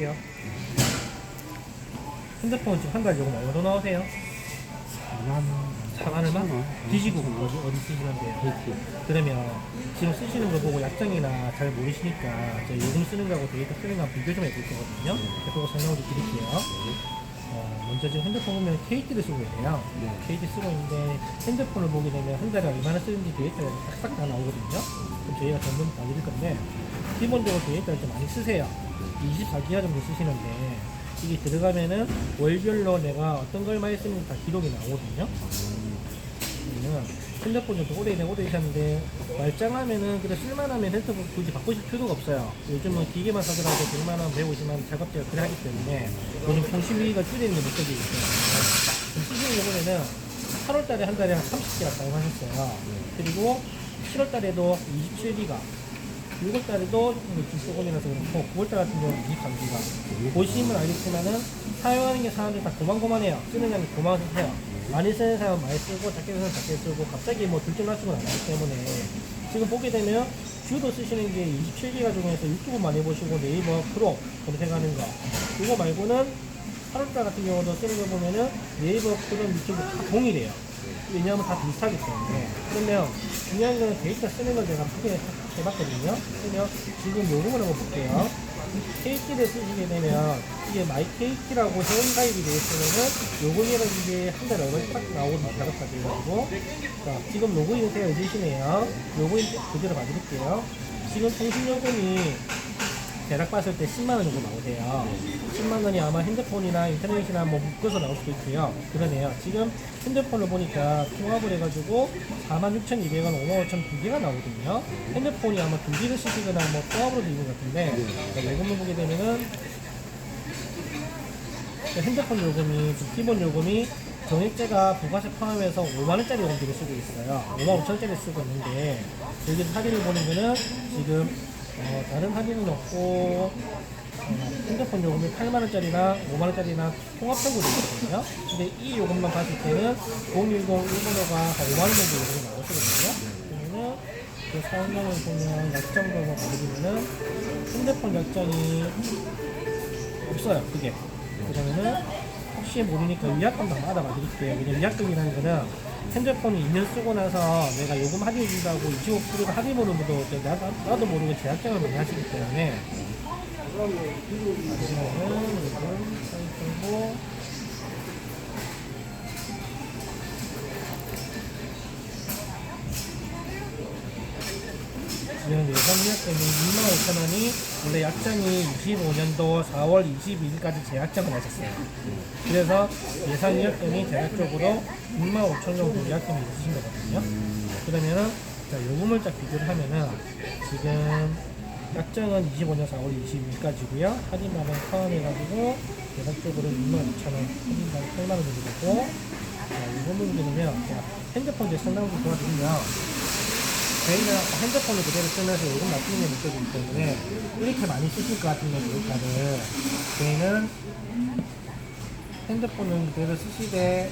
드릴게요. 핸드폰 지금 한달 요금 얼마 나오세요? 4만 얼마? 뒤지고 어디, 어디 쓰시는데요? 그러면 지금 쓰시는 거 보고 약정이나 잘 모르시니까 저 요금 쓰는 거하고 데이터 쓰는 거하고 비교 좀 해볼 거거든요. 그거 설명을 좀 드릴게요. 어, 먼저 지금 핸드폰 보면 KT를 쓰고 있네요. 네. KT 쓰고 있는데 핸드폰을 보게 되면 한 달에 얼마나 쓰는지 데이터가 싹싹 다 나오거든요. 그럼 저희가 전부 다 드릴 건데 기본적으로 데이터를 좀 많이 쓰세요. 24기가 정도 쓰시는데 이게 들어가면은 월별로 내가 어떤 걸 많이 쓰는지 다 기록이 나오거든요. 그러면 핸드폰 좀 오래 오래 되셨는데 말짱하면은 그래 쓸만하면 핸드폰 굳이 바꾸실 필요가 없어요. 요즘은 기계만 사더라도 100만 원, 150만 작업자가 그래 하기 때문에 요즘 통신비가 줄이는 게 목적이 있어요. 지금 쓰시는 거 보면은 8월 달에 한 달에 한 30기가 사용하셨어요. 그리고 7월 달에도 27기가 6월달에도 김소금이라서 그렇고 9월달 같은 경우는 23기가 보시면 알겠지만은 사용하는 게 사람들이 다 고만고만해요. 쓰는 양이 고만해요. 많이 쓰는 사람은 많이 쓰고 작게 쓰는 작게 쓰고 갑자기 뭐 들쭉날쭉은 안 하기 때문에 지금 보게 되면 주로 쓰시는 게 27기가 중에서 유튜브 많이 보시고 네이버 프로 검색하는 거 이거 말고는 8월달 같은 경우도 쓰는 거 보면은 네이버 프로 유튜브 다 동일해요. 왜냐하면 다 비슷하기 때문에 그러면 중요한 거는 데이터 쓰는 걸 내가 크게 해봤거든요. 그러면 지금 요금을 한번 볼게요. KT를 쓰시게 되면 이게 마이KT라고 회원 가입이 되어 있으면은 요금이라는 게한 달에 얼마 딱 나오거든요 작업까지 해가지고 자 지금 로그인 되어 있으시네요. 로그인 그대로 봐드릴게요. 지금 통신요금이 대략 봤을 때 10만 원 정도 나오세요. 10만 원이 아마 핸드폰이나 인터넷이나 뭐 묶어서 나올 수도 있고요. 그러네요. 지금 핸드폰을 보니까 통합을 해가지고 46,200원, 55,000 두 개가 나오거든요. 핸드폰이 아마 두 개를 쓰시거나 뭐 통합으로 되어 있는 것 같은데, 요금을 보게 되면은 그 핸드폰 요금이, 그 기본 요금이 정액제가 부가세 포함해서 5만원짜리 요금들을 쓰고 있어요. 5만 5천원짜리 쓰고 있는데, 여기 할인을 보는 거는 지금, 어, 다른 할인은 없고, 어, 핸드폰 요금이 8만원짜리나 5만원짜리나 통합적으로 있거든요. 근데 이 요금만 봤을 때는 010 일본어가 한 5만원 정도 요금이 나오시거든요. 그러면은 그 사용량을 보면 약정도로 받으면은 핸드폰 약정이 없어요, 그게. 그러면은 혹시 모르니까 위약금도 한번 알아봐 드릴게요. 왜냐면 위약금이라는 거는 핸드폰을 2년 쓰고 나서 내가 요금 할인 준다고 25%가 할인으로 도 나도, 나도 모르게 제약장을 많이 하시기 때문에. 그러면은 요금 사이트고 지금 예산 위약금이 25,000원이 원래 약정이 25년도 4월 22일까지 재약정을 하셨어요. 그래서 예산 위약금이 대략적으로 65,000원 정도 위약금이 있으신 거거든요. 그러면은 자, 요금을 딱 비교를 하면은 지금 약정은 25년 4월 22일까지고요. 할인만원 포함해가지고 대략적으로 62,000원, 할인만 8만 원 정도 되고 자, 요금을 자, 핸드폰 이제 상담을 좀 도와드리면 저희는 핸드폰을 그대로 쓰면서 요금 낮추는 게 목적이기 때문에 이렇게 많이 쓰실 것 같으면 요금가를 저희는 핸드폰을 그대로 쓰시되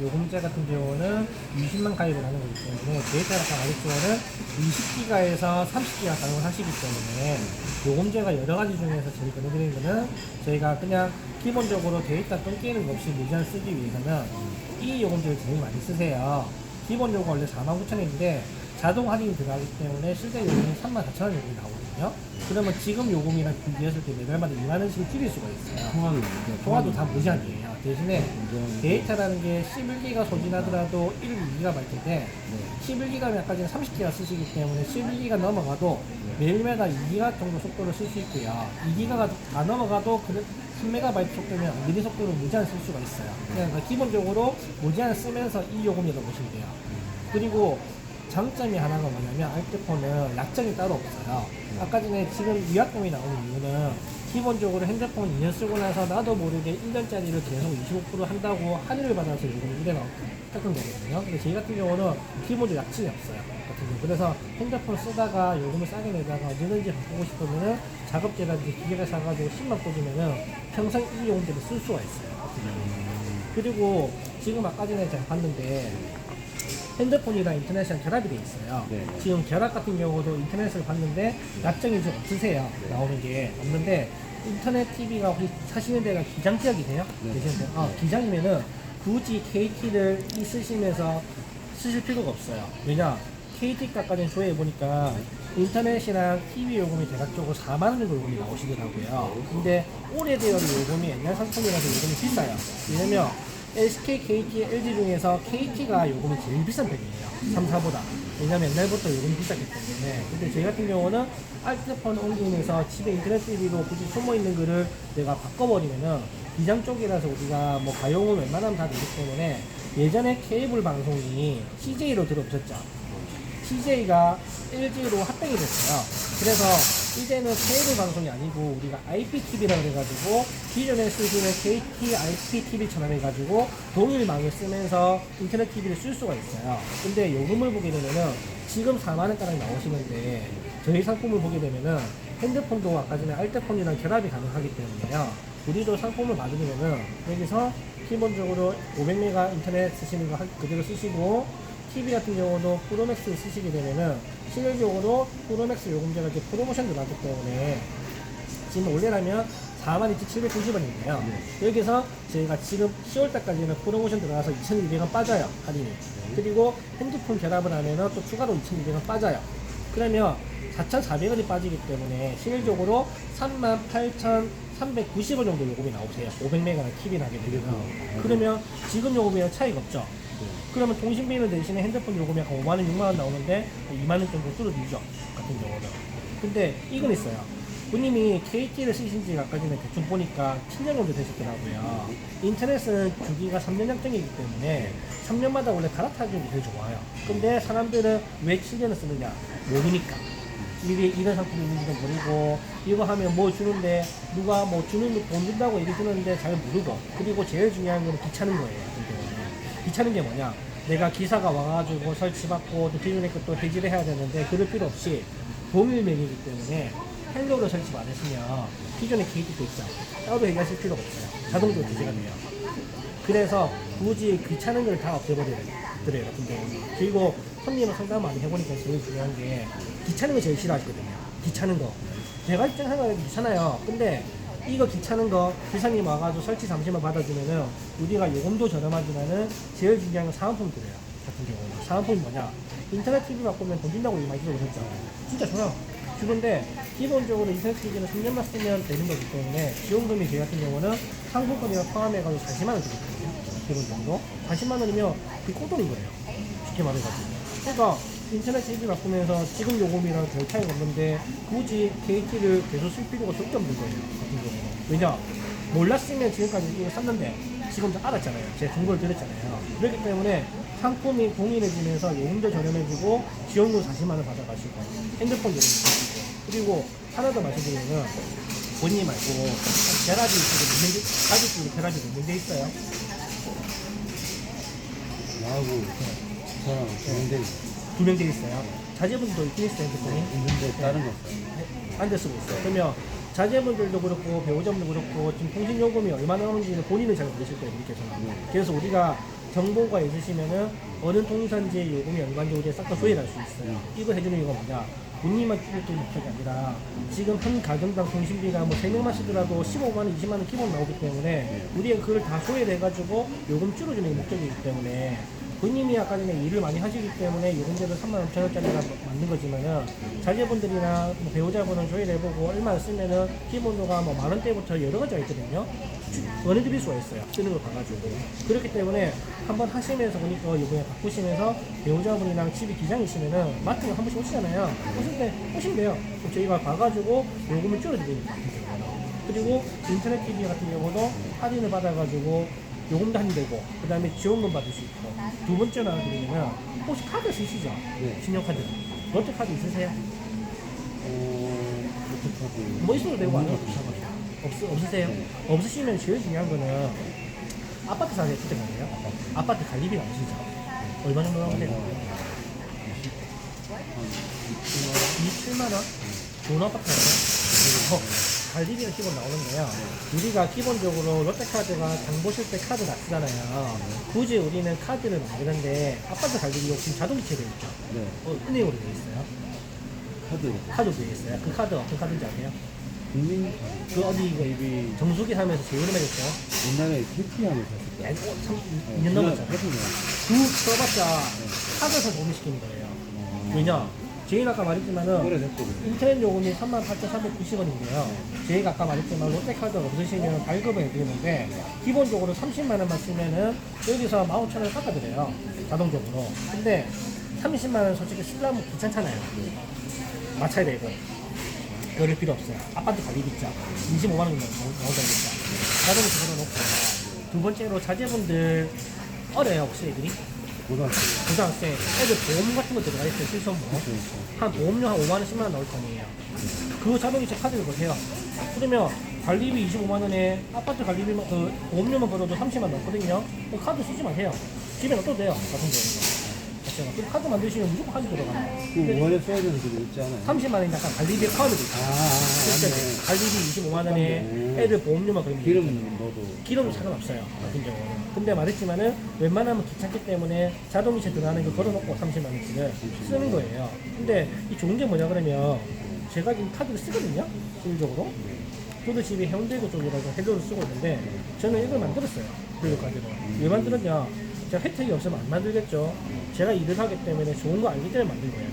요금제 같은 경우는 20만 가입을 하는 거기 때문에 데이터가 다 아래쪽에는 20기가에서 30기가 사용을 하시기 때문에 요금제가 여러 가지 중에서 제일 권해드리는 거는 저희가 그냥 기본적으로 데이터 끊기는 거 없이 무제한 쓰기 위해서는 이 요금제를 제일 많이 쓰세요. 기본 요금 원래 49,000원인데 자동 할인이 들어가기 때문에 실제 요금이 34,000원 정도 나오거든요. 그러면 지금 요금이랑 비교했을 때 매달마다 2만 원씩 줄일 수가 있어요. 통화는 통화도 다 무제한이에요. 대신에 데이터라는 게 11기가 소진하더라도 1기가바이트인데 11기가면까지는 30기가 쓰시기 때문에 11기가 넘어가도 매일매달 2기가 정도 속도를 쓸 수 있고요. 2기가가 다 넘어가도 그 3메가바이트 속도면 미리 속도로 무제한 쓸 수가 있어요. 그러니까 기본적으로 무제한 쓰면서 이 요금이라고 보시면 돼요. 그리고 장점이 하나가 뭐냐면 아이폰은 약정이 따로 없어요. 아까 전에 지금 위약금이 나오는 이유는 기본적으로 핸드폰 2년 쓰고 나서 나도 모르게 1년짜리를 계속 25% 한다고 할인을 받아서 요금 1에 깎은 거거든요. 근데 저희 같은 경우는 기본적으로 약정이 없어요. 같은 경우. 그래서 핸드폰 쓰다가 요금을 싸게 내다가 언제든지 바꾸고 싶으면은 작업제라든지 기계를 사가지고 10만 꽂으면은 평생 이 요금제를 쓸 수가 있어요. 그리고 지금 아까 전에 제가 봤는데 핸드폰이랑 인터넷이랑 결합이 돼 있어요. 네. 지금 결합 같은 경우도 인터넷을 봤는데 약정이 좀 없으세요. 나오는 게 없는데 인터넷 TV가 혹시 사시는 데가 기장 지역이세요? 네. 계시는데, 아, 기장이면은 굳이 KT를 쓰시면서 쓰실 필요가 없어요. 왜냐? KT 값까지 조회해 보니까 인터넷이랑 TV 요금이 대략적으로 4만 원 정도 요금이 나오시더라고요. 근데 오래되어 요금이 옛날 상품이라서 요금이 비싸요. 왜냐면 SK, KT, LG 중에서 KT가 요금이 제일 비싼 편이에요. 3, 4보다. 왜냐면 옛날부터 요금이 비쌌기 때문에. 근데 저희 같은 경우는 알트폰 옮기면서 집에 인터넷 TV로 굳이 숨어 있는 거를 내가 바꿔버리면은 비장 쪽이라서 우리가 뭐 가용은 웬만하면 다 되기 때문에 예전에 케이블 방송이 CJ로 들어오셨죠. CJ가 LG로 합병이 됐어요. 그래서 이제는 케이블 방송이 아니고 우리가 IPTV라 그래가지고 기존에 쓰시는 KT IPTV처럼 해가지고 동일망에 쓰면서 인터넷 TV를 쓸 수가 있어요. 근데 요금을 보게 되면은 지금 4만원가량 나오시는데 저희 상품을 보게 되면은 핸드폰도 아까 전에 알테폰이랑 결합이 가능하기 때문에요. 우리도 상품을 받으면은 여기서 기본적으로 500메가 인터넷 쓰시는 거 한- 그대로 쓰시고 TV 같은 경우도 프로맥스 쓰시게 되면은 실질적으로 프로맥스 요금제가 이제 프로모션 들어갔기 때문에 지금 원래라면 42,790원인데요. 여기서 저희가 지금 10월달까지는 프로모션 들어가서 2,200원 빠져요. 할인이. 그리고 핸드폰 결합을 하면은 또 추가로 2,200원 빠져요. 그러면 4,400원이 빠지기 때문에 실질적으로 38,390원 정도 요금이 나오세요. 500메가나 TV를 하게 되면. 그러면 지금 요금이랑 차이가 없죠. 그러면 통신비는 대신에 핸드폰 요금이 약 5만원, 6만원 나오는데 2만원 정도 줄어들죠. 같은 경우는. 근데 이건 있어요. 본인이 KT를 쓰신 지 아까 전에 대충 보니까 7년 정도 되셨더라고요. 인터넷은 주기가 3년 약정이기 때문에 3년마다 원래 갈아타주는 게 제일 좋아요. 근데 사람들은 왜 7년을 쓰느냐? 모르니까. 이게 이런 상품이 있는지도 모르고 이거 하면 뭐 주는데 누가 뭐 주는 돈 준다고 얘기 주는데 잘 모르고 그리고 제일 중요한 건 귀찮은 거예요. 귀찮은 게 뭐냐? 내가 기사가 와가지고 설치받고 또 기존의 것도 해지를 해야 되는데 그럴 필요 없이 동일명이기 때문에 헬로를 설치 안 했으면 기존의 KT도 있죠. 따로 해결하실 필요가 없어요. 자동으로 제재가 돼요. 그래서 굳이 귀찮은 걸 다 없애버려요. 같은 경우는. 그리고 손님은 상담 많이 해보니까 제일 중요한 게 귀찮은 거 제일 싫어하시거든요. 귀찮은 거. 제가 입장하면 귀찮아요. 근데 이거 귀찮은 거 기사님 와가지고 설치 잠시만 받아주면은 우리가 요금도 저렴하지만은 제일 중요한 건 사은품 드려요. 같은 경우는. 사은품이 뭐냐? 인터넷 TV 바꾸면 돈 준다고 많이 들어보셨죠? 진짜 좋아요. 주는데 기본적으로 인터넷 TV는 3년만 쓰면 되는 거기 때문에 지원금이 저희 같은 경우는 상품권이랑 포함해가지고 40만 원 주거든요. 기본적으로 40만 원이면 그 꼬돈인 거예요. 쉽게 말해가지고. 그러니까 인터넷 TV 바꾸면서 지금 요금이랑 별 차이가 없는데 굳이 KT를 계속 쓸 필요가 절대 없는 거예요. 같은 경우는. 왜냐? 몰랐으면 지금까지 이거 샀는데 지금 다 알았잖아요. 제가 정보를 드렸잖아요. 그렇기 때문에 상품이 동일해지면서 요금도 저렴해지고 지원금 40만 원 받아가시고 핸드폰 요금 받으시고 그리고 하나 더 말씀드리면 본인 말고 계란이 지금 있는 게 가족끼리 계란이 있는 게 있어요. 나하고 저랑 되는데 두명돼 있어요. 자제분도 있긴 있어요, 핸드폰이. 있는데 다른 거 없어요. 안 됐으고 있어요. 그러면 자제분들도 그렇고 배우자분도 그렇고 지금 통신 요금이 얼마나 나오는지는 본인은 잘 모르실 거예요, 우리께서는. 네. 그래서 우리가 정보가 있으시면은 어느 통신사인지 요금이 얼마인지 우리가 싹다 조회할 수 있어요. 이거 해주는 이유가 뭐냐? 본인만 게 목적이 아니라 지금 한 가정당 통신비가 뭐 3명만 쓰더라도 15만 원, 20만 원 기본 나오기 때문에 우리가 그걸 다 소외를 해가지고 요금 줄여주는 게 목적이기 때문에 본인이 아까 전에 일을 많이 하시기 때문에 요금제도 3만 5천 원짜리가 맞는 거지만은 자제분들이나 뭐 배우자분은 조회를 해보고 얼마 쓰면은 기본도가 뭐 만 원대부터 여러 가지가 있거든요. 원해 드릴 수가 있어요. 쓰는 걸 봐가지고. 그렇기 때문에 한번 하시면서 보니까 이번에 바꾸시면서 배우자분이랑 집이 기장이시면은 마트에 한 번씩 오시잖아요. 오실 때 오시면 돼요. 저희가 봐가지고 요금을 줄여드리니까. 그리고 인터넷 TV 같은 경우도 할인을 받아가지고 요금도 할인되고 그 다음에 지원금 받을 수 있고 두 번째로 하나 드리면 혹시 카드 쓰시죠? 네. 신용카드 롯데카드 있으세요? 어, 어떻게 하고. 뭐 있어도 되고 안 없는 있어도 것 같아요. 상관없어요 없, 없으세요? 네. 없으시면 제일 중요한 거는 아파트 사세요 그때 가세요? 아파트 관리비 나오시죠? 얼마 정도 나오세요? 한 27만 원? 좋은 아파트예요. 그 관리비가 기본 나오는 거예요. 우리가 기본적으로 롯데카드가 장 보실 때 카드 다 쓰잖아요. 굳이 우리는 카드를 만드는데 아파트 관리비가 지금 자동이체 되어 있죠. 20만 원. 네. 어, 은행으로 되어 있어요. 카드. 카드 되어 있어요. 그 카드 어떤 카드인지 아세요? 국민 그 어디 이거 TV 정수기 사면서 제일 오래됐죠. 옛날에 KT하고 샀을 때. 야, 이거 참 어, 2년 넘었잖아. 해보면. 그 써봤자 카드에서 도움시키는 거예요. 왜냐? 제일 아까 말했지만은. 인터넷 요금이 38,390원인데요. 저희가 아까 말했지만 롯데카드 없으시면 발급을 해드리는데 기본적으로 30만 원만 쓰면은 여기서 15,000원을 깎아드려요. 자동적으로. 근데 30만 원 솔직히 쓰려면 귀찮잖아요. 맞춰야 되고. 그럴 필요 없어요. 아파트 관리비 있죠. 25만 원 정도 나오잖아요. 자동으로 집어넣고. 두 번째로 자제분들 어려요, 혹시 애들이? 고등학교. 고등학생 애들 보험 같은 거 들어가 있어요, 실손 보험. 그렇죠. 한 보험료 한 5만 원, 10만 원 나올 거 아니에요. 그 자동이체 카드를 보세요. 그러면 관리비 25만 원에 아파트 관리비만 그 보험료만 걸어도 30만 원 나거든요. 그 카드 쓰지 마세요. 집에 놔둬도 돼요. 같은 경우 는. 맞죠? 그 카드 만드시면 무조건 카드 들어가요. 그 원에 써야 되는 게 있지 않아요? 30만 원이 약간 관리비 카드도 아, 있어요. 아, 그때 맞네. 관리비 25만 원에 음. 애들 보험료만 걸리면 기름. 넣어도. 기름은 상관없어요. 같은 경우는. 근데 말했지만은 웬만하면 귀찮기 때문에 자동이체 들어가는 거 걸어놓고 30만 원씩을 쓰는 거예요. 근데 이 좋은 게 뭐냐 그러면 제가 지금 카드를 쓰거든요. 실질적으로. 저도 집에 해운대구 쪽이라서 헬로를 쓰고 있는데 저는 이걸 만들었어요. 헬로 카드로. 왜 만들었냐? 제가 혜택이 없으면 안 만들겠죠. 제가 일을 하기 때문에 좋은 거 알기 때문에 만든 거예요.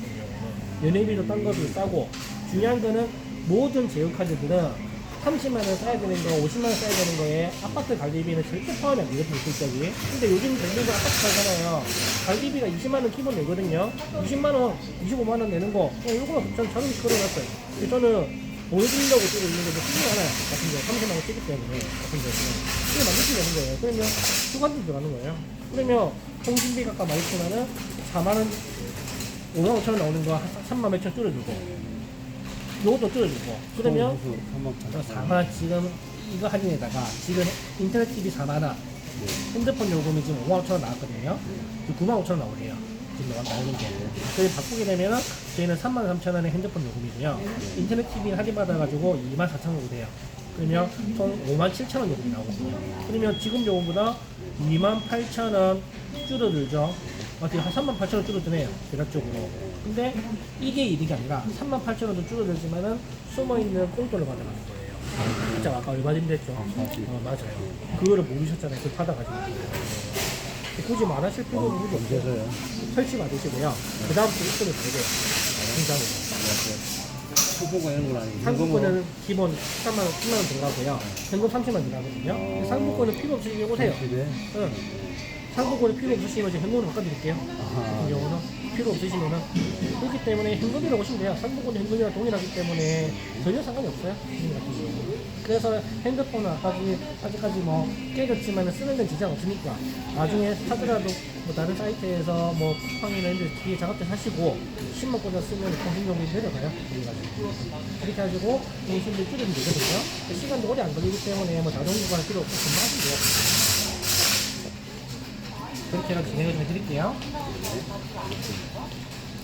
연예비도 딴 거도 싸고 중요한 거는 모든 제휴카드들은 30만 원 써야 되는 거, 50만 원 써야 되는 거에 아파트 관리비는 절대 포함이 안 되거든요, 실적이. 근데 요즘 대부분 아파트 살잖아요. 관리비가 20만 원 기본 내거든요. 20만 원, 25만 원 내는 거, 어, 이거 전 자동식 걸어놨어요. 저는 보여드리려고 쓰고 있는 건데 쓰지 않아요. 같은 경우 30만 원 쓰기 때문에 같은 경우는 이게 만들게 되는 거예요. 그러면 휴가도 들어가는 거예요. 그러면 통신비가 아까 말했지만은 4만 원, 5만 5천 원 나오는 거한 3만 몇천 줄여주고 요것도 줄여주고 그러면 3만 8천 4만 지금 이거 할인에다가 지금 인터넷 TV 4만 원, 핸드폰 요금이 지금 5만 5천 원 나왔거든요. 9만 5천 원 나오래요. 지금 나오는 게. 저희 바꾸게 되면은 저희는 3만 3천 원의 핸드폰 요금이고요. 인터넷 TV는 할인 받아가지고 2만 4천 원 돼요. 그러면 총 5만 7천 원 요금이 나오거든요. 그러면 지금 요금보다 2만 8천 원 줄어들죠. 어떻게 한 3만 8천 원 줄어드네요. 대략적으로. 근데 이게 이득이 아니라 3만 8천 원도 줄어들지만은 숨어있는 꽁돈을 받아가는 거예요. 진짜 아까 얼마 정도 했죠? 어, 맞아요. 그거를 모르셨잖아요. 그 받아가지고. 굳이 말하실 필요는 없죠. 언제서요? 설치 받으시고요. 그 다음부터 입금을 돼야 돼요. 진짜로. 초보가 이런 건 아니고. 상품권은 기본 13만 원, 10만 원 들어가고요. 현금 30만 들어가거든요. 상품권은 필요 없으시면 오세요. 집에. 응. 상품권이 필요 없으시면 현금으로 바꿔드릴게요. 아하. 같은 경우는 필요 없으시면은 그렇기 때문에 현금이라고 오시면 돼요. 상품권 현금이랑 동일하기 때문에 전혀 상관이 없어요. 현금 같은 경우는. 그래서 핸드폰은 아직까지 뭐 깨졌지만 쓰는 데는 지장 없으니까 나중에 사더라도 뭐 다른 사이트에서 뭐 쿠팡이나 이런 데 뒤에 작업대 사시고 10만 꽂아 쓰면 통신용이 내려가요. 이렇게 해가지고 통신비 줄이면 되거든요. 시간도 오래 안 걸리기 때문에 뭐 자동 구할 필요 없고 금방 하시면 돼요. 그렇게 해서 진행을 좀 해드릴게요.